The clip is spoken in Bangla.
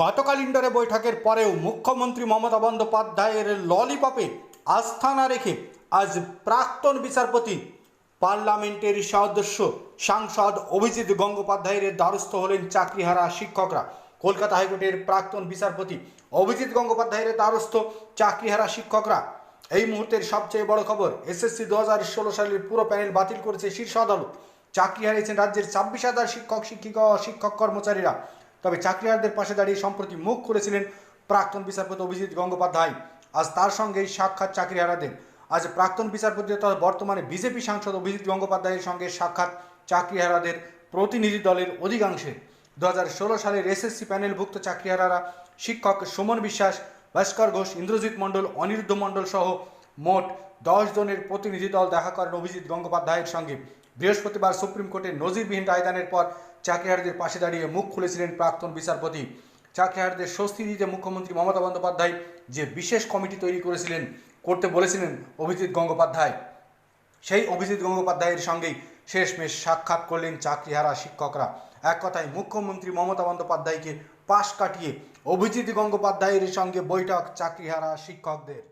গতকাল ইন্ডোরে বৈঠকের পরেও মুখ্যমন্ত্রী মমতা বন্দ্যোপাধ্যায়ের ললিপপে আস্থা না রেখে আজ প্রাক্তন বিচারপতি, পার্লামেন্টের সদস্য, সাংসদ অভিজিৎ গঙ্গোপাধ্যায়ের দ্বারস্থ হলেন চাকরিহারা শিক্ষকরা। কলকাতা হাইকোর্টের প্রাক্তন বিচারপতি অভিজিৎ গঙ্গোপাধ্যায়ের দ্বারস্থ চাকরিহারা শিক্ষকরা। এই মুহূর্তের সবচেয়ে বড় খবর, এসএসসি দু হাজার ষোলো সালের পুরো প্যানেল বাতিল করেছে শীর্ষ আদালত। চাকরি হারিয়েছেন রাজ্যের ছাব্বিশ হাজার শিক্ষক, শিক্ষিকা শিক্ষক কর্মচারীরা। তবে চাকরিহারদের পাশে দাঁড়িয়ে সম্প্রতি মুখ করেছিলেন প্রাক্তন বিচারপতি অভিজিৎ গঙ্গোপাধ্যায়। আজ তার সঙ্গেই সাক্ষাৎ চাকরিহারাদের আজ প্রাক্তন বিচারপতি তথা বর্তমানে বিজেপি সাংসদ অভিজিৎ গঙ্গোপাধ্যায়ের সঙ্গে সাক্ষাৎ চাকরিহারাদের প্রতিনিধি দলের অধিকাংশের দু সালের এসএসসি প্যানেলভুক্ত চাকরিহারারা শিক্ষক সুমন বিশ্বাস, ভাস্কর ঘোষ, ইন্দ্রজিৎ মণ্ডল, অনিরুদ্ধ মণ্ডল সহ মোট দশ জনের প্রতিনিধি দল দেখা করেন অভিজিৎ গঙ্গোপাধ্যায়ের সঙ্গে। বৃহস্পতিবার সুপ্রিম কোর্টে নজিরবিহীন রায়দানের পর চাকরিহারদের পাশে দাঁড়িয়ে মুখ খুলেছিলেন প্রাক্তন বিচারপতি। চাকরিহারদের স্বস্তি দিতে মুখ্যমন্ত্রী মমতা বন্দ্যোপাধ্যায় যে বিশেষ কমিটি তৈরি করেছিলেন, করতে বলেছিলেন অভিজিৎ গঙ্গোপাধ্যায়। সেই অভিজিৎ গঙ্গোপাধ্যায়ের সঙ্গেই শেষমেশ সাক্ষাৎ করলেন চাকরিহারা শিক্ষকরা। এক কথায় মুখ্যমন্ত্রী মমতা বন্দ্যোপাধ্যায়কে পাশ কাটিয়ে অভিজিৎ গঙ্গোপাধ্যায়ের সঙ্গে বৈঠক চাকরিহারা শিক্ষকদের।